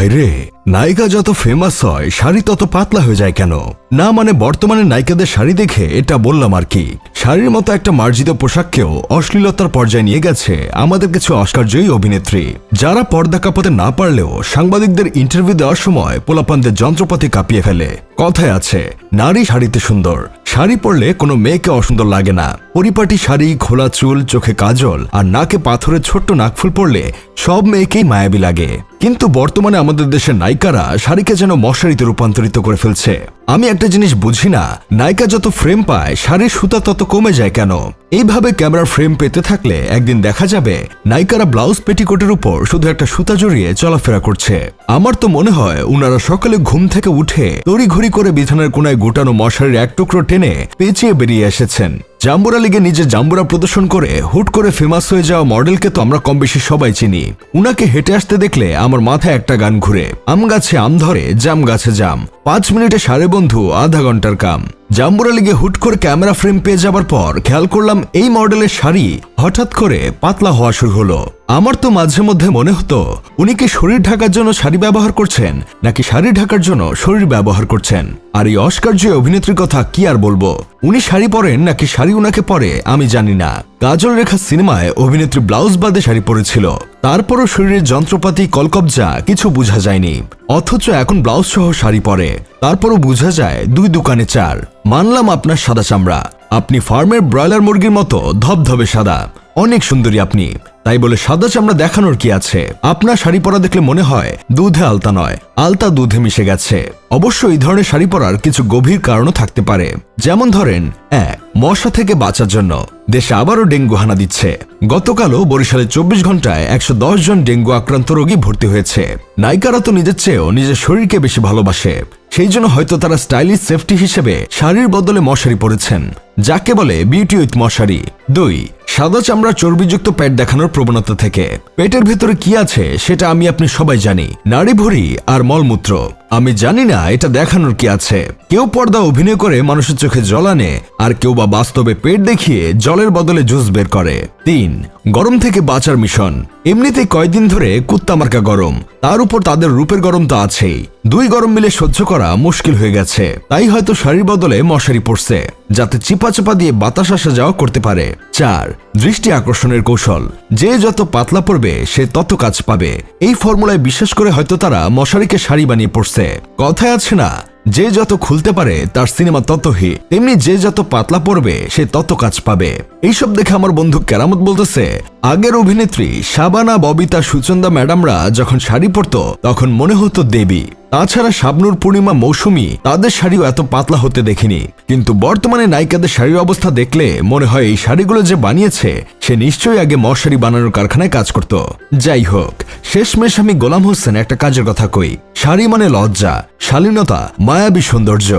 ভাইরে নায়িকা যত ফেমাস হয়, শাড়ি তত পাতলা হয়ে যায় কেন? না মানে বর্তমানে নায়িকাদের শাড়ি দেখে এটা বললাম আর কি। শাড়ির মতো একটা মার্জিত পোশাককেও অশ্লীলতার পর্যায়ে নিয়ে গেছে আমাদের কিছু অস্কারজয়ী অভিনেত্রী। যারা পর্দা কাঁপাতে না পারলেও সাংবাদিকদের ইন্টারভিউ দেওয়ার সময় পোলাপানদের যন্ত্রপাতি কাঁপিয়ে ফেলে। কথায় আছে, নারী শাড়িতে সুন্দর শাড়ি পরলে কোনো মেয়েকে অসুন্দর লাগে না। পরিপাটি শাড়ি খোলা চুল, চোখে কাজল আর নাকে পাথরের ছোট্ট নাকফুল পরলে সব মেয়েকেই মায়াবী লাগে। কিন্তু বর্তমানে আমাদের দেশের নায়িকারা শাড়িকে যেন মশারিতে রূপান্তরিত করে ফেলছে। আমি একটা জিনিস বুঝি না, নায়িকা যত ফ্রেম পায়, শাড়ির সুতা তত কমে যায় কেন? এইভাবে ক্যামেরার ফ্রেম পেতে থাকলে একদিন দেখা যাবে, নায়িকারা ব্লাউজ পেটিকোটের উপর শুধু একটা সুতা জড়িয়ে চলাফেরা করছে। আমার তো মনে হয় উনারা সকালে ঘুম থেকে উঠে তড়িঘড়ি করে বিছানার কোনায় গোটানো মশারির এক টুকরো টেনে পেঁচিয়ে বেরিয়ে এসেছেন। জাম্বুরা লিগে নিজের জাম্বুরা প্রদর্শন করে হুট করে ফেমাস হয়ে যাওয়া মডেলকে তো আমরা কম বেশি সবাই চিনি। উনাকে হেঁটে আসতে দেখলে আমার মাথায় একটা গান ঘুরে, আম গাছে আম ধরে, জাম গাছে জাম। পাঁচ মিনিটে সারে বন্ধু, আধা ঘণ্টার কাম। জাম্বুরা লিগে হুট করে ক্যামেরা ফ্রেম পেয়ে যাবার পর খেয়াল করলাম এই মডেলের শাড়ি হঠাৎ করে পাতলা হওয়া শুরু হলো। আমার তো মাঝে মধ্যে মনে হতো, উনি কি শরীর ঢাকার জন্য শাড়ি ব্যবহার করছেন, নাকি শাড়ি ঢাকার জন্য শরীর ব্যবহার করছেন? আর এই অস্কার জয় অভিনেত্রীর কথা কি আর বলব? উনি শাড়ি পরেন নাকি শাড়ি উনাকে পরে, আমি জানি না। কাজল রেখা সিনেমায় অভিনেত্রী ব্লাউজ বাদে শাড়ি পরেছিল। তারপরও শরীরের যন্ত্রপাতি, কলকবজা, কিছু বোঝা যায়নি। অথচ এখন ব্লাউজ সহ শাড়ি পরে। তারপরও বোঝা যায়, দুই দোকানে চার। মানলাম আপনার সাদা চামড়া। আপনি ফার্মের ব্রয়লার মুরগির মতো ধবধবে সাদা। অনেক সুন্দরী আপনি। তাই বলে সাদা চামড়া দেখানোর কি আছে? আপনার শাড়ি পরা দেখলে মনে হয় দুধে আলতা নয়। আলতা দুধে মিশে গেছে। অবশ্য এই ধরনের শাড়ি পরার কিছু গভীর কারণও থাকতে পারে। যেমন ধরেন এক মশা থেকে বাঁচার জন্য। দেশে আবারও ডেঙ্গু হানা দিচ্ছে। গতকালও বরিশালে চব্বিশ ঘন্টায় একশো দশ জন ডেঙ্গু আক্রান্ত রোগী ভর্তি হয়েছে। নায়িকারা তো নিজের চেয়েও নিজের শরীরকে বেশি ভালোবাসে। সেই জন্য হয়তো তারা স্টাইলিশ সেফটি হিসেবে শাড়ির বদলে মশারি পরেছেন। যাকে বলে বিউটি উইথ মশারি। দুই সাদা চামড়া চর্বিযুক্ত পেট দেখানোর প্রবণতা থেকে। পেটের ভেতরে কি আছে, সেটা আমি আপনি সবাই জানি। নাড়ি ভরি আর মলমূত্র। আমি জানি না, এটা দেখানোর কি আছে। কেউ পর্দা অভিনয় করে মানুষের চোখে জল আনে, আর কেউ বা বাস্তবে পেট দেখিয়ে জলের বদলে জুস বের করে। তিন, গরম থেকে বাঁচার মিশন। এমনিতে কয়দিন ধরে কুত্তামার্কা গরম, তার উপর তাদের রূপের গরম তো আছেই। দুই গরম মিলে সহ্য করা মুশকিল হয়ে গেছে। তাই হয়তো শাড়ির বদলে মশারি পড়ছে যাতে চিপা চাপা দিয়ে বাতাস আসা যাওয়া করতে পারে। চার, দৃষ্টি আকর্ষণের কৌশল। যে যত পাতলা পড়বে সে তত কাজ পাবে। এই ফর্মুলায় বিশ্বাস করে হয়তো তারা মশারিকে শাড়ি বানিয়ে পড়ছে কথায় আছে না, যে যত খুলতে পারে তার সিনেমা তত হিট তেমনি যে যত পাতলা পড়বে সে তত কাজ পাবে। এইসব দেখে আমার বন্ধু কেরামত বলতেছে, আগের অভিনেত্রী শাবানা, ববিতা, সুচন্দা ম্যাডামরা যখন শাড়ি পরতো, তখন মনে হতো দেবী। তাছাড়া শাবনুর পূর্ণিমা মৌসুমী, তাদের শাড়িও এত পাতলা হতে দেখিনি। কিন্তু বর্তমানে নায়িকাদের শাড়ির অবস্থা দেখলে মনে হয় এই শাড়িগুলো যে বানিয়েছে, সে নিশ্চয়ই আগে মশারি বানানোর কারখানায় কাজ করত। যাই হোক, শেষমেশ আমি গোলাম হোসেন একটা কাজের কথা কই। শাড়ি মানে লজ্জা, শালীনতা, মায়াবী সৌন্দর্য।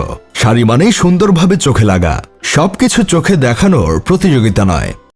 শাড়ি মানেই সুন্দরভাবে চোখে লাগা। সবকিছু চোখে দেখানোর প্রতিযোগিতা নয়।